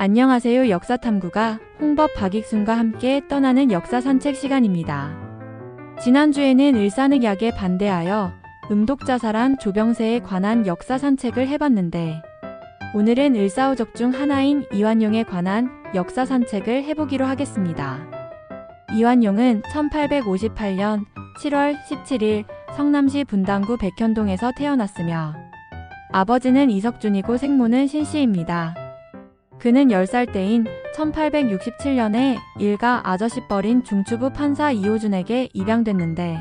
안녕하세요. 역사탐구가 홍법 박익순과 함께 떠나는 역사 산책 시간입니다. 지난주에는 을사늑약에 반대하여 음독자살한 조병세에 관한 역사 산책을 해봤는데 오늘은 을사오적 중 하나인 이완용에 관한 역사 산책을 해보기로 하겠습니다. 이완용은 1858년 7월 17일 성남시 분당구 백현동에서 태어났으며 아버지는 이석준이고 생모는 신씨입니다. 그는 10살 때인 1867년에 일가 아저씨뻘인 중추부 판사 이호준에게 입양됐는데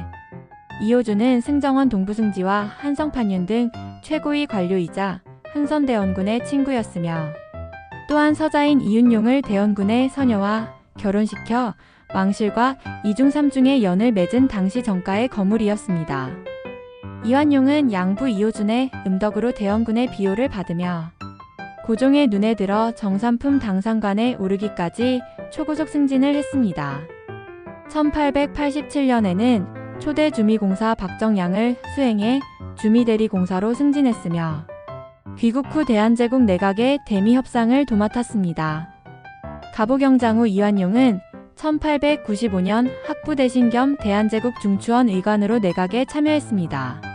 이호준은 승정원 동부승지와 한성판윤 등 최고위 관료이자 흥선대원군의 친구였으며 또한 서자인 이윤용을 대원군의 서녀와 결혼시켜 왕실과 이중삼중의 연을 맺은 당시 정가의 거물이었습니다. 이완용은 양부 이호준의 음덕으로 대원군의 비호를 받으며 고종의 눈에 들어 정삼품 당상관에 오르기까지 초고속 승진을 했습니다. 1887년에는 초대 주미공사 박정양을 수행해 주미대리공사로 승진했으며 귀국 후 대한제국 내각의 대미 협상을 도맡았습니다. 가보경장 후 이완용은 1895년 학부대신 겸 대한제국 중추원 의관으로 내각에 참여했습니다.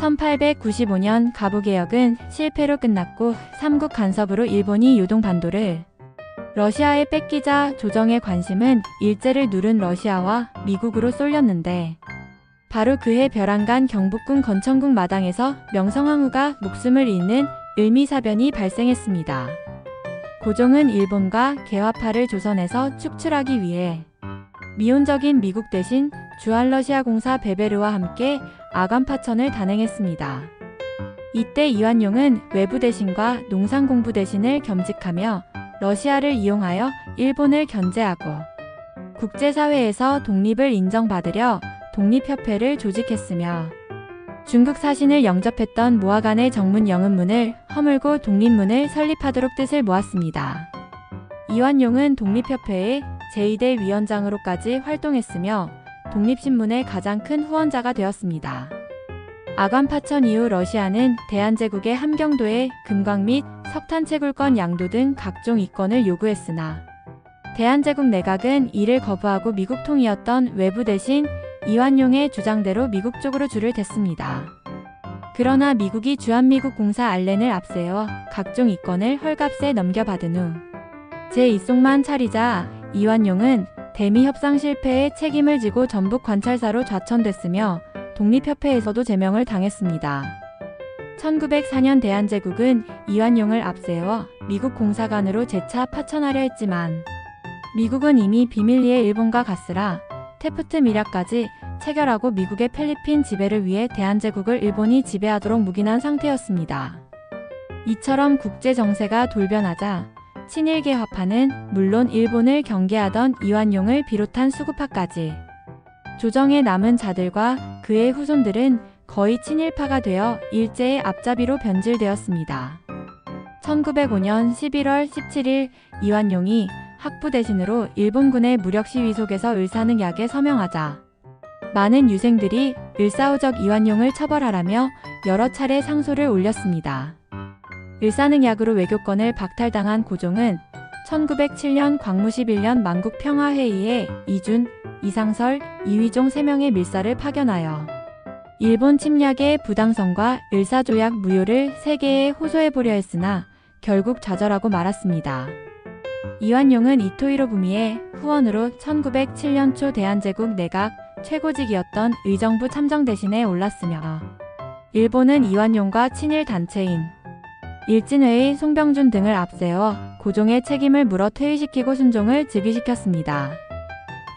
1895년 가부개혁은 실패로 끝났고 삼국 간섭으로 일본이 요동반도를 러시아에 뺏기자 조정의 관심은 일제를 누른 러시아와 미국으로 쏠렸는데 바로 그해 벼랑간 경복궁 건천궁 마당에서 명성황후가 목숨을 잃는 을미사변이 발생했습니다. 고종은 일본과 개화파를 조선에서 축출하기 위해 미온적인 미국 대신 주한러시아 공사 베베르와 함께 아간파천을 단행했습니다. 이때 이완용은 외부 대신과 농상 공부 대신을 겸직하며 러시아를 이용하여 일본을 견제하고 국제사회에서 독립을 인정받으려 독립협회를 조직했으며 중국 사신을 영접했던 모하간의 정문 영은문을 허물고 독립문을 설립하도록 뜻을 모았습니다. 이완용은 독립협회의 제2대 위원장으로까지 활동했으며 독립신문의 가장 큰 후원자가 되었습니다. 아관 파천 이후 러시아는 대한제국의 함경도에 금광 및 석탄 채굴권 양도 등 각종 이권을 요구했으나 대한제국 내각은 이를 거부하고 미국 통이었던 외부 대신 이완용의 주장대로 미국 쪽으로 줄을 댔습니다. 그러나 미국이 주한미국 공사 알렌을 앞세워 각종 이권을 헐값에 넘겨받은 후 제2송만 차리자 이완용은 대미 협상 실패에 책임을 지고 전북 관찰사로 좌천됐으며 독립협회에서도 제명을 당했습니다. 1904년 대한제국은 이완용을 앞세워 미국 공사관으로 재차 파천하려 했지만 미국은 이미 비밀리에 일본과 갔으라 테프트 미략까지 체결하고 미국의 필리핀 지배를 위해 대한제국을 일본이 지배하도록 묵인한 상태였습니다. 이처럼 국제 정세가 돌변하자 친일계 화파는 물론 일본을 경계하던 이완용을 비롯한 수구파까지 조정에 남은 자들과 그의 후손들은 거의 친일파가 되어 일제의 앞잡이로 변질되었습니다. 1905년 11월 17일 이완용이 학부 대신으로 일본군의 무력 시위 속에서 을사늑약에 서명하자 많은 유생들이 을사오적 이완용을 처벌하라며 여러 차례 상소를 올렸습니다. 을사늑약으로 외교권을 박탈당한 고종은 1907년 광무 11년 만국 평화회의에 이준, 이상설, 이휘종 3명의 밀사를 파견하여 일본 침략의 부당성과 을사조약 무효를 세계에 호소해보려 했으나 결국 좌절하고 말았습니다. 이완용은 이토이로 부미의 후원으로 1907년 초 대한제국 내각 최고직이었던 의정부 참정 대신에 올랐으며 일본은 이완용과 친일 단체인 일진회의 송병준 등을 앞세워 고종의 책임을 물어 퇴위시키고 순종을 즉위시켰습니다.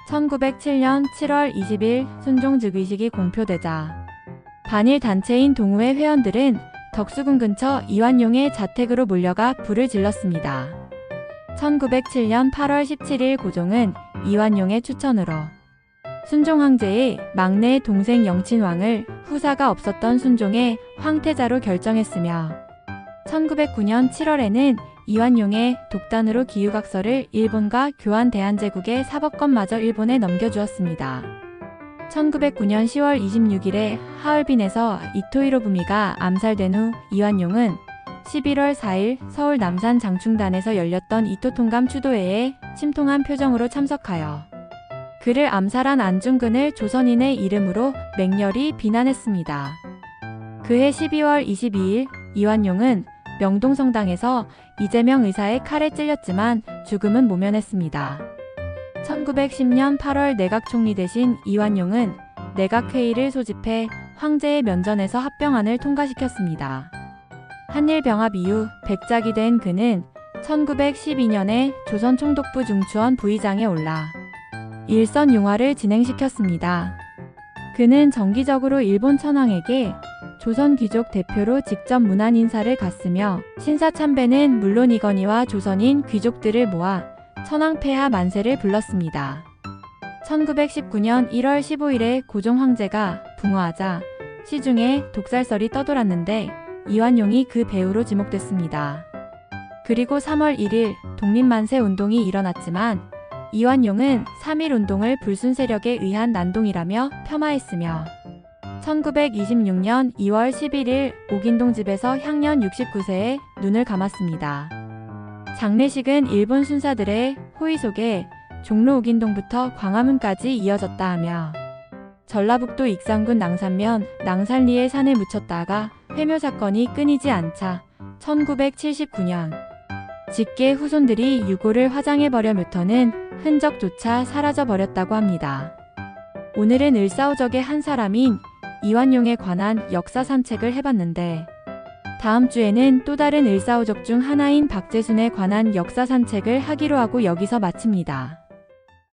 1907년 7월 20일 순종 즉위식이 공표되자 반일 단체인 동우회 회원들은 덕수궁 근처 이완용의 자택으로 몰려가 불을 질렀습니다. 1907년 8월 17일 고종은 이완용의 추천으로 순종 황제의 막내 동생 영친왕을 후사가 없었던 순종의 황태자로 결정했으며 1909년 7월에는 이완용의 독단으로 기후각서를 일본과 교환 대한제국의 사법권마저 일본에 넘겨주었습니다. 1909년 10월 26일에 하얼빈에서 이토이로 부미가 암살된 후 이완용은 11월 4일 서울 남산 장충단에서 열렸던 이토통감 추도회에 침통한 표정으로 참석하여 그를 암살한 안중근을 조선인의 이름으로 맹렬히 비난했습니다. 그해 12월 22일 이완용은 명동성당에서 이재명 의사의 칼에 찔렸지만 죽음은 모면했습니다. 1910년 8월 내각 총리 대신 이완용은 내각회의를 소집해 황제의 면전에서 합병안을 통과시켰습니다. 한일병합 이후 백작이 된 그는 1912년에 조선 총독부 중추원 부의장에 올라 일선 융화를 진행시켰습니다. 그는 정기적으로 일본 천황에게 조선 귀족 대표로 직접 문안 인사를 갔으며 신사참배는 물론이거니와 조선인 귀족들을 모아 천황폐하 만세를 불렀습니다. 1919년 1월 15일에 고종 황제가 붕어하자 시중에 독살설이 떠돌았는데 이완용이 그 배우로 지목됐습니다. 그리고 3월 1일 독립만세 운동이 일어났지만 이완용은 3.1 운동을 불순 세력에 의한 난동이라며 폄하했으며 1926년 2월 11일 옥인동 집에서 향년 69세에 눈을 감았습니다. 장례식은 일본 순사들의 호의 속에 종로 옥인동부터 광화문까지 이어졌다 하며 전라북도 익산군 낭산면 낭산리에 산을 묻혔다가 회묘 사건이 끊이지 않자 1979년 직계 후손들이 유고를 화장해버려 묘터는 흔적조차 사라져버렸다고 합니다. 오늘은 을사오적의 한 사람인 이완용에 관한 역사 산책을 해봤는데 다음 주에는 또 다른 을사오적 중 하나인 박재순에 관한 역사 산책을 하기로 하고 여기서 마칩니다.